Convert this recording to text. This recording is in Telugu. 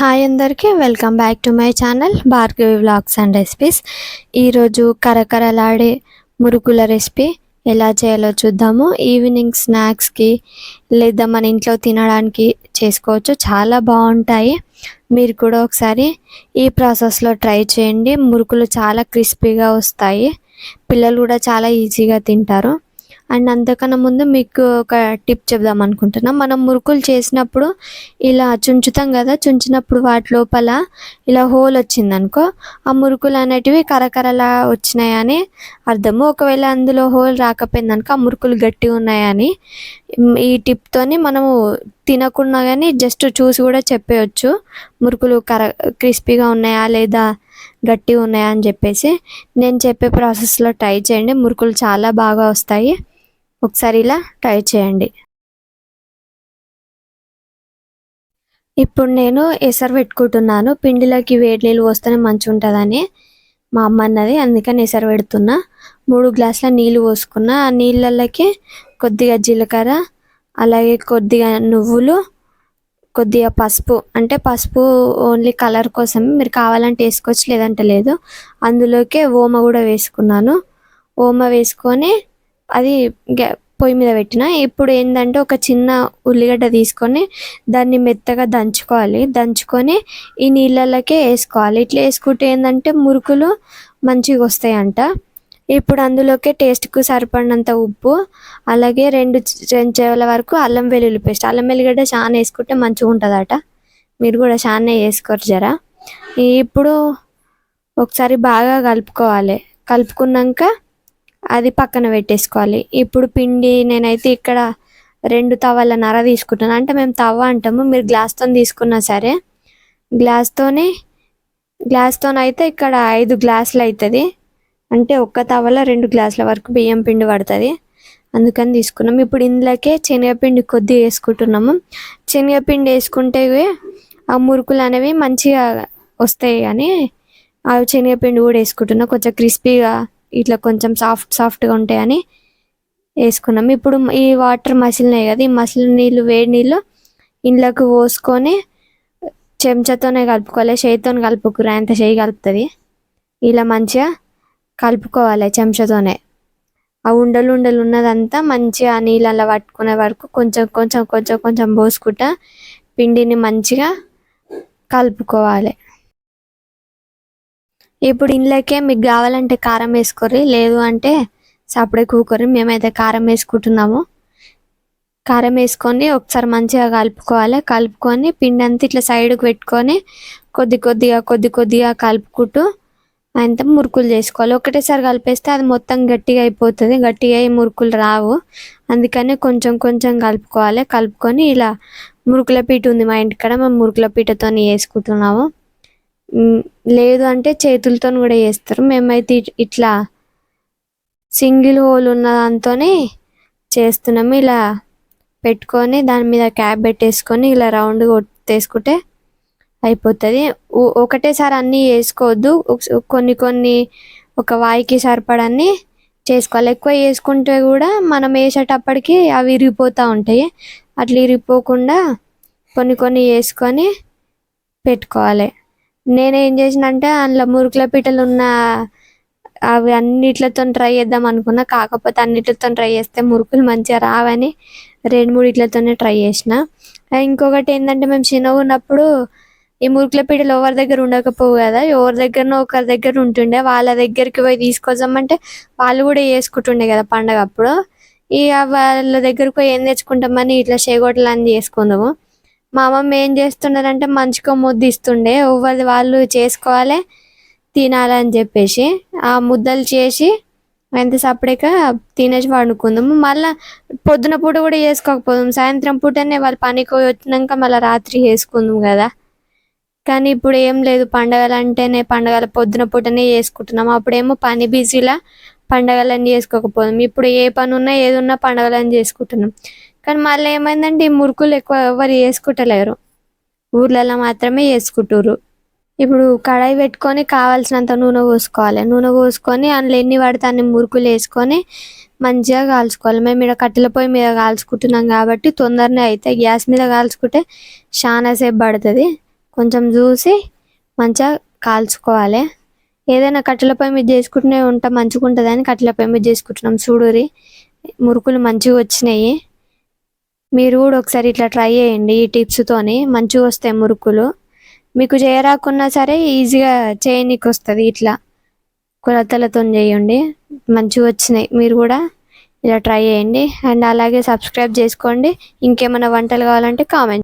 హాయ్ అందరికీ welcome back to my channel Bhargavi vlogs and recipes. ఈరోజు కరకరలాడే మురుకుల రెసిపీ ఎలా చేయాలో చూద్దాము. ఈవినింగ్ స్నాక్స్కి లేదా మన ఇంట్లో తినడానికి చేసుకోవచ్చు. చాలా బాగుంటాయి. మీరు కూడా ఒకసారి ఈ ప్రాసెస్లో ట్రై చేయండి. మురుకులు చాలా క్రిస్పీగా వస్తాయి. పిల్లలు కూడా చాలా ఈజీగా తింటారు. అండ్ అంతకన్నా ముందు మీకు ఒక టిప్ చెప్దాం అనుకుంటున్నాం. మనం మురుకులు చేసినప్పుడు ఇలా చుంచుతాం కదా చుంచినప్పుడు వాటి లోపల ఇలా హోల్ వచ్చింది అనుకో ఆ మురుకులు అనేటివి కరకరలా వచ్చినాయని అర్థము. ఒకవేళ అందులో హోల్ రాకపోయిందనుకో ఆ మురుకులు గట్టిగా ఉన్నాయని ఈ టిప్తోని మనము తినకున్నా కానీ జస్ట్ చూసి కూడా చెప్పేయచ్చు. మురుకులు కర క్రిస్పీగా ఉన్నాయా లేదా గట్టిగా ఉన్నాయా అని చెప్పేసి. నేను చెప్పే ప్రాసెస్లో ట్రై చేయండి. మురుకులు చాలా బాగా వస్తాయి. ఒకసారి ఇలా ట్రై చేయండి. ఇప్పుడు నేను ఎసరు పెట్టుకుంటున్నాను. పిండిలోకి వేడి నీళ్ళు పోస్తేనే మంచిగా ఉంటుందని మా అమ్మ అన్నది. అందుకని ఎసరు పెడుతున్నా. మూడు గ్లాసుల నీళ్ళు పోసుకున్నా. ఆ నీళ్ళకి కొద్దిగా జీలకర్ర అలాగే కొద్దిగా నువ్వులు కొద్దిగా పసుపు. అంటే పసుపు ఓన్లీ కలర్ కోసం. మీరు కావాలంటే వేసుకోవచ్చు లేదంటే లేదు. అందులోకే ఓమ కూడా వేసుకున్నాను. ఓమ వేసుకొని అది పొయ్యి మీద పెట్టిన. ఇప్పుడు ఏంటంటే ఒక చిన్న ఉల్లిగడ్డ తీసుకొని దాన్ని మెత్తగా దంచుకోవాలి. దంచుకొని ఈ నీళ్ళలోకే వేసుకోవాలి. ఇట్లా వేసుకుంటే ఏంటంటే మురుకులు మంచిగా వస్తాయంట. ఇప్పుడు అందులోకే టేస్ట్కు సరిపడినంత ఉప్పు అలాగే రెండు చెంచాల వరకు అల్లం వెల్లుల్లి పేస్ట్. అల్లం వెల్లిగడ్డ చాలా వేసుకుంటే మంచిగా ఉంటుందట. మీరు కూడా చాలా వేసుకోరు జరా. ఇప్పుడు ఒకసారి బాగా కలుపుకోవాలి. కలుపుకున్నాక అది పక్కన పెట్టేసుకోవాలి. ఇప్పుడు పిండి నేనైతే ఇక్కడ రెండు తవ్వల నర తీసుకుంటాను అంటే మేము తవ్వ అంటాము మీరు గ్లాస్తో తీసుకున్నా సరే. గ్లాస్తోనే గ్లాస్తో అయితే ఇక్కడ ఐదు గ్లాసులు అవుతుంది అంటే ఒక్క తవ్వలో రెండు గ్లాసుల వరకు బియ్యం పిండి పడుతుంది. అందుకని తీసుకున్నాం. ఇప్పుడు ఇందులోకే శనగపిండి కొద్దిగా వేసుకుంటున్నాము. శనగపిండి వేసుకుంటే ఆ మురుకులు అనేవి మంచిగా వస్తాయి కానీ ఆ శనగపిండి కూడా వేసుకుంటున్నాం. కొంచెం క్రిస్పీగా ఇట్లా కొంచెం సాఫ్ట్ సాఫ్ట్గా ఉంటాయని వేసుకున్నాం. ఇప్పుడు ఈ వాటర్ మసిలినాయి కదా ఈ మసిలిన నీళ్ళు వేడి నీళ్ళు ఇంట్లోకి పోసుకొని చెంచాతోనే కలుపుకోవాలి చేయితో కలుపుకురా ఎంత చేయి కలుపుతుంది. ఇలా మంచిగా కలుపుకోవాలి చెంచాతోనే. ఆ ఉండలు ఉండలు ఉన్నదంతా మంచిగా నీళ్ళల్లో పట్టుకునే వరకు కొంచెం కొంచెం కొంచెం కొంచెం పోసుకుంటా పిండిని మంచిగా కలుపుకోవాలి. ఇప్పుడు ఇంట్లోకే మీకు కావాలంటే కారం వేసుకోర్రి లేదు అంటే సపడే కూకొని మేమైతే కారం వేసుకుంటున్నాము. కారం వేసుకొని ఒకసారి మంచిగా కలుపుకోవాలి. కలుపుకొని పిండి అంతా ఇట్లా సైడ్కి పెట్టుకొని కొద్ది కొద్దిగా కొద్ది కొద్దిగా కలుపుకుంటూ అంత మురుకులు చేసుకోవాలి. ఒకటేసారి కలిపేస్తే అది మొత్తం గట్టిగా అయిపోతుంది. గట్టిగా అయి మురుకులు రావు. అందుకని కొంచెం కొంచెం కలుపుకోవాలి. కలుపుకొని ఇలా మురుకుల పీట ఉంది మా ఇంటికాడ మేము మురుకుల పీటతో వేసుకుంటున్నాము. లేదు అంటే చేతులతో కూడా చేస్తారు. మేమైతే ఇట్లా సింగిల్ హోల్ ఉన్న దాంతోనే చేస్తున్నాము. ఇలా పెట్టుకొని దాని మీద క్యాప్ పెట్టేసుకొని ఇలా రౌండ్ కొట్టేసుకుంటే అయిపోతుంది. ఒకటేసారి అన్నీ వేసుకోవద్దు కొన్ని కొన్ని ఒక వాయికి సరిపడన్ని చేసుకోవాలి. ఎక్కువ వేసుకుంటే కూడా మనం వేసేటప్పటికి అవి ఇరిగిపోతూ ఉంటాయి. అట్లా ఇరిగిపోకుండా కొన్ని కొన్ని వేసుకొని పెట్టుకోవాలి. నేనేం చేసిన అంటే అందులో మురుకుల పీటలు ఉన్న అవి అన్నిట్లతో ట్రై చేద్దాం అనుకున్నా. కాకపోతే అన్నిటితో ట్రై చేస్తే మురుకులు మంచిగా రావని రెండు మూడు ఇట్లతోనే ట్రై చేసిన. ఇంకొకటి ఏంటంటే మేము చిన్నగా ఉన్నప్పుడు ఈ మురుకుల పీటలు ఎవరి దగ్గర ఉండకపోవు కదా. ఎవరి దగ్గరనో ఒకరి దగ్గర ఉంటుండే. వాళ్ళ దగ్గరికి పోయి తీసుకొద్దామంటే వాళ్ళు కూడా వేసుకుంటుండే కదా పండగ అప్పుడు. ఇక వాళ్ళ దగ్గరకు పోయి ఏం తెచ్చుకుంటామని ఇట్లా చేగొట్టలు అని చేసుకుందాము. మా అమ్మమ్మ ఏం చేస్తుండారంటే మంచిగా ముద్ద ఇస్తుండే. ఎవరి వాళ్ళు చేసుకోవాలి తినాలని చెప్పేసి ఆ ముద్దలు చేసి ఎంత సపరేక తినేసి వండుకుందాము మళ్ళీ పొద్దున పూట కూడా చేసుకోకపోదాం. సాయంత్రం పూటనే వాళ్ళు పనికి వచ్చినాక మళ్ళీ రాత్రి చేసుకుందాం కదా. కానీ ఇప్పుడు ఏం లేదు. పండగలు అంటేనే పండగల పొద్దున పూటనే చేసుకుంటున్నాం. అప్పుడేమో పని బిజీలా పండగలన్నీ చేసుకోకపోదాం. ఇప్పుడు ఏ పని ఉన్నా ఏదున్నా పండగలని చేసుకుంటున్నాం. కానీ మళ్ళీ ఏమైందంటే ఈ మురుకులు ఎక్కువ ఎవరు వేసుకుంటలేరు. ఊర్లలో మాత్రమే వేసుకుంటారు ఇప్పుడు కడాయి పెట్టుకొని కావాల్సినంత నూనె పోసుకోవాలి. నూనె పోసుకొని అందులో ఎన్ని పడితే అన్ని మురుకులు వేసుకొని మంచిగా కాల్చుకోవాలి. మేము ఇక్కడ కట్టెల పొయ్యి మీద కాల్చుకుంటున్నాం కాబట్టి తొందరనే అయితే గ్యాస్ మీద కాల్చుకుంటే చాలా సేపు పడుతుంది. కొంచెం చూసి మంచిగా కాల్చుకోవాలి. ఏదైనా కట్టెల పొయ్యి మీద చేసుకుంటూనే ఉంటా మంచిగా ఉంటుందని కట్టెల పొయ్యి మీద చేసుకుంటున్నాం. చూడురి మురుకులు మంచిగా వచ్చినాయి. మీరు కూడా ఒకసారి ఇట్లా ట్రై చేయండి ఈ టిప్స్తోని మంచిగా వస్తాయి మురుకులు. మీకు చేయరాకున్నా సరే ఈజీగా చేయనీకి వస్తుంది ఇట్లా. కొలతలతో చేయండి. మంచిగా వచ్చినాయి. మీరు కూడా ఇలా ట్రై చేయండి. అండ్ అలాగే సబ్స్క్రైబ్ చేసుకోండి. ఇంకేమైనా వంటలు కావాలంటే కామెంట్